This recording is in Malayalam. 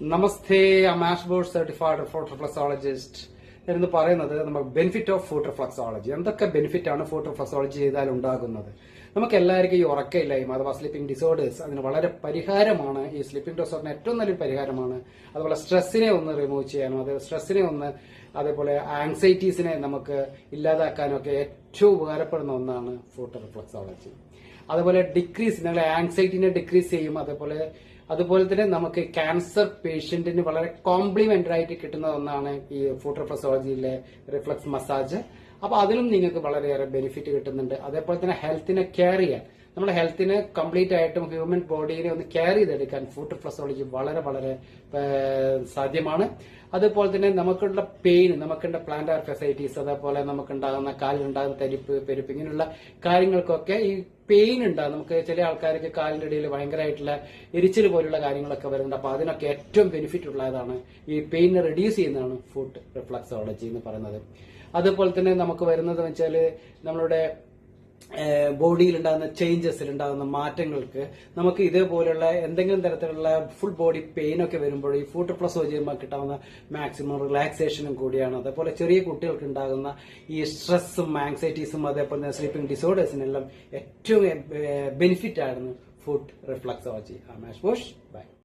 നമസ്തേ അമാഷ് ബോർഡ് സർട്ടിഫൈഡ് ഫോട്ടോഫ്ലക്സോളജിസ്റ്റ് എന്ന് പറയുന്നത് നമുക്ക് ബെനിഫിറ്റ് ഓഫ് ഫോട്ടോഫ്ലക്സോളജി എന്തൊക്കെ ബെനിഫിറ്റ് ആണ് ഫോട്ടോഫ്ലക്സോളജി ചെയ്താൽ ഉണ്ടാകുന്നത്? നമുക്ക് എല്ലാവർക്കും ഈ ഉറക്കമില്ലായ്മ അഥവാ സ്ലീപ്പിംഗ് ഡിസോർഡേഴ്സ് അതിന് വളരെ പരിഹാരമാണ്. ഈ സ്ലീപ്പിംഗ് ഡിസോർഡിന് ഏറ്റവും നല്ലൊരു പരിഹാരമാണ്. അതുപോലെ സ്ട്രെസ്സിനെ ഒന്ന് റിമൂവ് ചെയ്യാനും അത് സ്ട്രെസ്സിനെ ഒന്ന് അതേപോലെ ആങ്സൈറ്റീസിനെ നമുക്ക് ഇല്ലാതാക്കാനും ഒക്കെ ഏറ്റവും ഉപകാരപ്പെടുന്ന ഒന്നാണ് ഫോട്ടോഫ്ലക്സോളജി അതുപോലെ ഡിക്രീസ് നിങ്ങളെ ആങ്സൈറ്റിനെ ഡിക്രീസ് ചെയ്യും. അതേപോലെ അതുപോലെ തന്നെ നമുക്ക് ക്യാൻസർ പേഷ്യന്റിന് വളരെ കോംപ്ലിമെന്ററി ആയിട്ട് കിട്ടുന്ന ഒന്നാണ് ഈ ഫുഡ് റിഫ്ലക്സ് മസാജ് അപ്പൊ അതിലും നിങ്ങൾക്ക് വളരെയേറെ ബെനിഫിറ്റ് കിട്ടുന്നുണ്ട്. അതേപോലെ തന്നെ ഹെൽത്തിനെ കെയർ ചെയ്യാൻ. നമ്മുടെ ഹെൽത്തിനെ കംപ്ലീറ്റ് ആയിട്ടും ഹ്യൂമൻ ബോഡീനെ ഒന്ന് കെയർ ചെയ്തെടുക്കാൻ ഫുഡ് റിഫ്ലക്സോളജി വളരെ വളരെ സാധ്യമാണ്. അതുപോലെ തന്നെ നമുക്കുള്ള പെയിൻ നമുക്കുള്ള പ്ലാന്റാർ ഫെസൈറ്റീസ് അതേപോലെ നമുക്കുണ്ടാകുന്ന കാലിലുണ്ടാകുന്ന തരിപ്പ് പെരുപ്പ് ഇങ്ങനെയുള്ള കാര്യങ്ങൾക്കൊക്കെ ഈ പെയിൻ ഉണ്ടാകും. നമുക്ക് ചില ആൾക്കാർക്ക് കാലിന്റെ ഇടയിൽ ഭയങ്കരമായിട്ടുള്ള എരിച്ചിൽ പോലുള്ള കാര്യങ്ങളൊക്കെ വരുന്നുണ്ട്. അപ്പൊ അതിനൊക്കെ ഏറ്റവും ബെനിഫിറ്റ് ഉള്ളതാണ് ഈ പെയിൻ റെഡ്യൂസ് ചെയ്യുന്നതാണ് ഫുഡ് റിഫ്ലക്സോളജി എന്ന് പറയുന്നത്. അതുപോലെ തന്നെ നമുക്ക് വരുന്നത് വെച്ചാൽ നമ്മളുടെ ബോഡിയിൽ ഉണ്ടാകുന്ന ചേഞ്ചസിൽ ഉണ്ടാകുന്ന മാറ്റങ്ങൾക്ക് നമുക്ക് ഇതേപോലെയുള്ള എന്തെങ്കിലും തരത്തിലുള്ള ഫുൾ ബോഡി പെയിൻ ഒക്കെ വരുമ്പോൾ ഈ ഫൂട്ട് പ്ലസ് ചെയ്യുമ്പോൾ കിട്ടാവുന്ന മാക്സിമം റിലാക്സേഷനും കൂടിയാണ്. അതേപോലെ ചെറിയ കുട്ടികൾക്ക് ഉണ്ടാകുന്ന ഈ സ്ട്രെസ്സും ആങ്സൈറ്റീസും അതേപോലെ തന്നെ സ്ലീപ്പിംഗ് ഡിസോർഡേഴ്സിനെല്ലാം ഏറ്റവും ബെനിഫിറ്റ് ആയിരുന്നു ഫുഡ് റിഫ്ലക്സോളജി ആമാഷ് ബോഷ് ബൈ